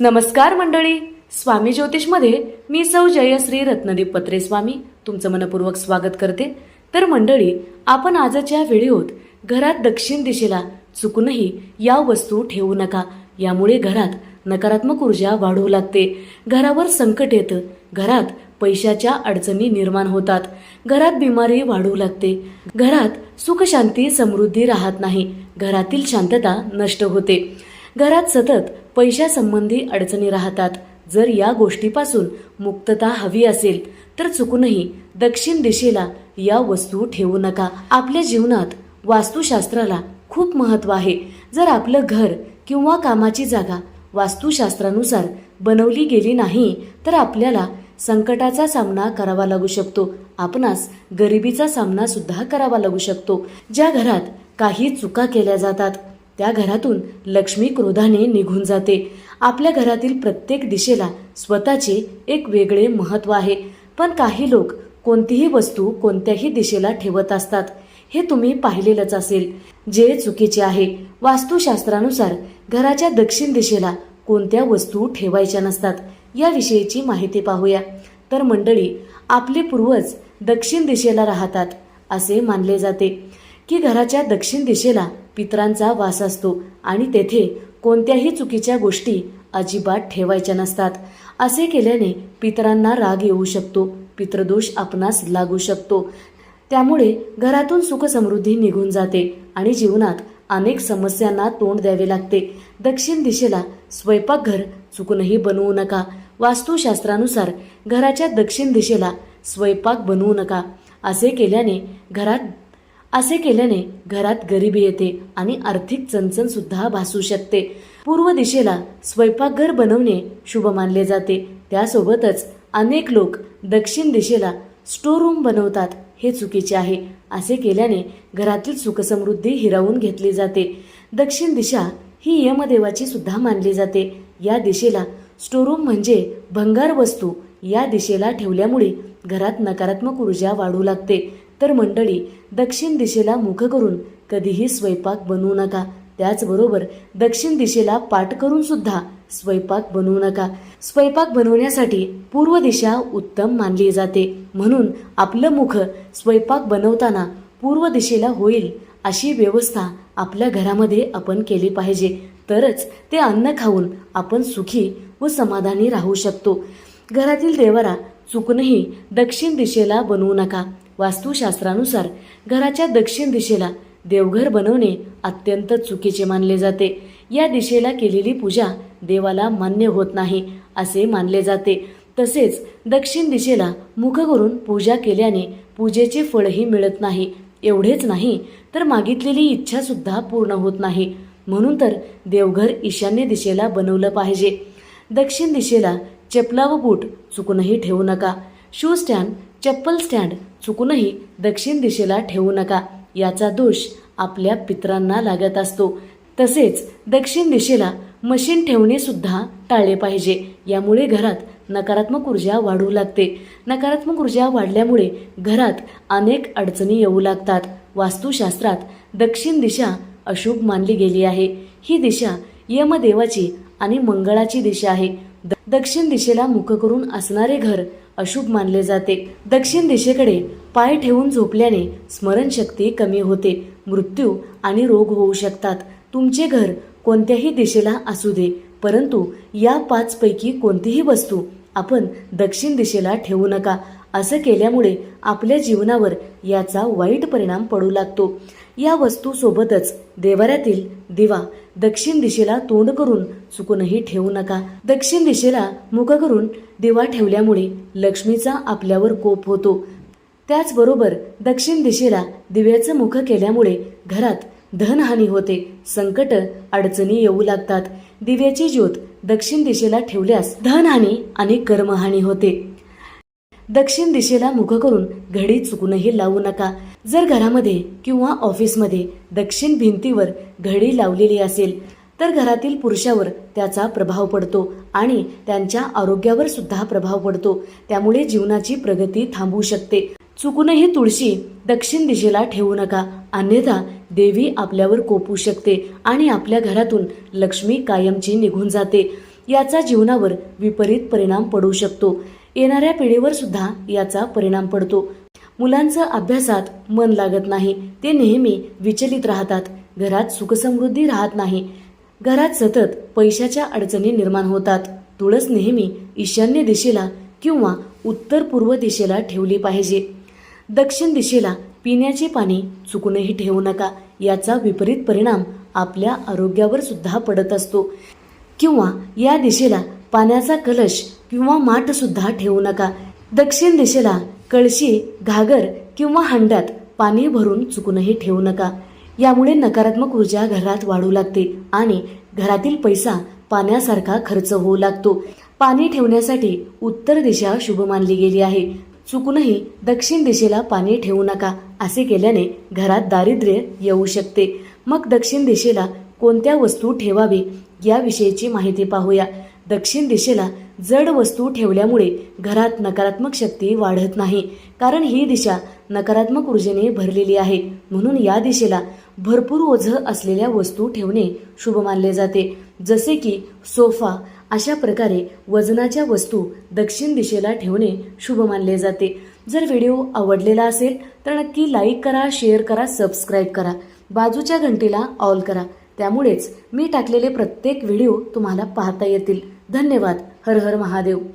नमस्कार मंडळी. स्वामी ज्योतिषमध्ये मी सौ जयश्री रत्नदीप पत्रे स्वामी तुमचं मनपूर्वक स्वागत करते. तर मंडळी आपण आजच्या व्हिडिओत घरात दक्षिण दिशेला चुकूनही या वस्तू ठेवू नका. यामुळे घरात नकारात्मक ऊर्जा वाढू लागते. घरावर संकट येतं. घरात पैशाच्या अडचणी निर्माण होतात. घरात बिमारी वाढू लागते. घरात सुखशांती समृद्धी राहत नाही. घरातील शांतता नष्ट होते. घरात सतत पैशासंबंधी अडचणी राहतात. जर या गोष्टीपासून मुक्तता हवी असेल तर चुकूनही दक्षिण दिशेला या वस्तू ठेवू नका. आपल्या जीवनात वास्तुशास्त्राला खूप महत्त्व आहे. जर आपलं घर किंवा कामाची जागा वास्तुशास्त्रानुसार बनवली गेली नाही तर आपल्याला संकटाचा सामना करावा लागू शकतो. आपणास गरिबीचा सामना सुद्धा करावा लागू शकतो. ज्या घरात काही चुका केल्या जातात त्या घरातून लक्ष्मी क्रोधाने निघून जाते. आपल्या घरातील प्रत्येक दिशेला स्वतःचे एक वेगळे महत्त्व आहे. पण काही लोक कोणतीही वस्तू कोणत्याही दिशेला ठेवत असतात. हे तुम्ही पाहिलेलंच असेल. जे चुकीचे आहे. वास्तुशास्त्रानुसार घराच्या दक्षिण दिशेला कोणत्या वस्तू ठेवायच्या नसतात याविषयीची माहिती पाहूया. तर मंडळी आपले पूर्वज दक्षिण दिशेला राहतात असे मानले जाते. की घराच्या दक्षिण दिशेला पितरांचा वास असतो आणि तेथे कोणत्याही चुकीच्या गोष्टी अजिबात ठेवायच्या नसतात. असे केल्याने पितरांना राग येऊ शकतो पितृदोष आपणास लागू शकतो. त्यामुळे घरातून सुखसमृद्धी निघून जाते आणि जीवनात अनेक समस्यांना तोंड द्यावे लागते. दक्षिण दिशेला स्वयंपाकघर चुकूनही बनवू नका. वास्तुशास्त्रानुसार घराच्या दक्षिण दिशेला स्वयंपाक बनवू नका. असे केल्याने घरात असे केल्याने घरात गरिबी येते आणि आर्थिक चणचण सुद्धा भासू शकते. पूर्व दिशेला स्वयंपाकघर बनवणे शुभ मानले जाते. त्यासोबतच अनेक लोक दक्षिण दिशेला स्टोर रूम बनवतात हे चुकीचे आहे. असे केल्याने घरातील सुखसमृद्धी हिरावून घेतली जाते. दक्षिण दिशा ही यमदेवाची सुद्धा मानली जाते. या दिशेला स्टोरूम म्हणजे भंगार वस्तू या दिशेला ठेवल्यामुळे घरात नकारात्मक ऊर्जा वाढू लागते. तर मंडळी दक्षिण दिशेला मुख करून कधीही स्वयंपाक बनवू नका. त्याचबरोबर दक्षिण दिशेला पाठ करून सुद्धा स्वयंपाक बनवू नका. स्वयंपाक बनवण्यासाठी पूर्व दिशा उत्तम मानली जाते. म्हणून आपलं मुख स्वयंपाक बनवताना पूर्व दिशेला होईल अशी व्यवस्था आपल्या घरामध्ये आपण केली पाहिजे. तरच ते अन्न खाऊन आपण सुखी व समाधानी राहू शकतो. घरातील देवारा चुकूनही दक्षिण दिशेला बनवू नका. वास्तुशास्त्रानुसार घराच्या दक्षिण दिशेला देवघर बनवणे अत्यंत चुकीचे मानले जाते. या दिशेला केलेली पूजा देवाला मान्य होत नाही असे मानले जाते. तसेच दक्षिण दिशेला मुख करून पूजा केल्याने पूजेचे फळही मिळत नाही. एवढेच नाही तर मागितलेली इच्छासुद्धा पूर्ण होत नाही. म्हणून तर देवघर ईशान्य दिशेला बनवलं पाहिजे. दक्षिण दिशेला चपला व बूट चुकूनही ठेवू नका. शू स्टँड चप्पल स्टँड चुकूनही दक्षिण दिशेला ठेवू नका. याचा दोष आपल्या पितरांना लागत असतो. तसेच दक्षिण दिशेला मशीन ठेवणे सुद्धा टाळले पाहिजे. यामुळे घरात नकारात्मक ऊर्जा वाढू लागते. नकारात्मक ऊर्जा वाढल्यामुळे घरात अनेक अडचणी येऊ लागतात. वास्तुशास्त्रात दक्षिण दिशा अशुभ मानली गेली आहे. ही दिशा यमदेवाची आणि मंगळाची दिशा आहे. द- दक्षिण दिशेला मुख करून असणारे घर अशुभ मानले जाते. दक्षिण दिशेकडे पाय ठेवून झोपल्याने स्मरणशक्ती कमी होते. मृत्यू आणि रोग होऊ शकतात. तुमचे घर कोणत्याही दिशेला असू दे परंतु या पाचपैकी कोणतीही वस्तू आपण दक्षिण दिशेला ठेवू नका. असं केल्यामुळे आपल्या जीवनावर याचा वाईट परिणाम पडू लागतो. या वस्तूसोबतच देवाऱ्यातील दिवा दक्षिण दिशेला तोंड करून चुकूनही ठेवू नका. दक्षिण दिशेला मुख करून दिवा ठेवल्यामुळे लक्ष्मीचा आपल्यावर कोप होतो. त्याचबरोबर दक्षिण दिशेला दिव्याचं मुख केल्यामुळे घरात धनहानी होते. संकट अडचणी येऊ लागतात. दिव्याची ज्योत दक्षिण दिशेला ठेवल्यास धनहानी आणि कर्महानी होते. दक्षिण दिशेला मुख करून घडी चुकूनही लावू नका. जर घरामध्ये किंवा ऑफिसमध्ये दक्षिण भिंतीवर घडी लावलेली असेल तर घरातील पुरुषावर त्याचा प्रभाव पडतो आणि त्यांच्या आरोग्यावर सुद्धा प्रभाव पडतो. त्यामुळे जीवनाची प्रगती थांबू शकते. चुकूनही तुळशी दक्षिण दिशेला ठेवू नका. अन्यथा देवी आपल्यावर कोपू शकते आणि आपल्या घरातून लक्ष्मी कायमची निघून जाते. याचा जीवनावर विपरीत परिणाम पडू शकतो. येणाऱ्या पिढीवर सुद्धा याचा परिणाम पडतो. मुलांचं अभ्यासात मन लागत नाही. ते नेहमी विचलित राहतात. घरात सुखसमृद्धी राहत नाही. घरात सतत पैशाच्या अडचणी निर्माण होतात. तुळस नेहमी ईशान्य दिशेला किंवा उत्तर पूर्व दिशेला ठेवली पाहिजे. दक्षिण दिशेला पिण्याचे पाणी चुकूनही ठेवू नका. याचा विपरीत परिणाम आपल्या आरोग्यावर सुद्धा पडत असतो. किंवा या दिशेला पाण्याचा कलश किंवा माठसुद्धा ठेवू नका. दक्षिण दिशेला कळशी घागर किंवा हंड्यात पाणी भरून चुकूनही ठेवू नका. यामुळे नकारात्मक ऊर्जा घरात वाढू लागते आणि घरातील पैसा पाण्यासारखा खर्च होऊ लागतो. पाणी ठेवण्यासाठी उत्तर दिशा शुभ मानली गेली आहे. चुकूनही दक्षिण दिशेला पाणी ठेवू नका असे केल्याने घरात दारिद्र्य येऊ शकते. मग दक्षिण दिशेला कोणत्या वस्तू ठेवावी याविषयीची माहिती पाहूया. दक्षिण दिशेला जड वस्तू ठेवल्यामुळे घरात नकारात्मक शक्ती वाढत नाही. कारण ही दिशा नकारात्मक ऊर्जेने भरलेली आहे. म्हणून या दिशेला भरपूर ओझं असलेल्या वस्तू ठेवणे शुभ मानले जाते. जसे की सोफा अशा प्रकारे वजनाच्या वस्तू दक्षिण दिशेला ठेवणे शुभ मानले जाते. जर व्हिडिओ आवडलेला असेल तर नक्की लाईक करा शेअर करा सबस्क्राईब करा. बाजूच्या घंटीला ऑल करा. त्यामुळेच मी टाकलेले प्रत्येक व्हिडिओ तुम्हाला पाहता येतील. धन्यवाद. हर हर महादेव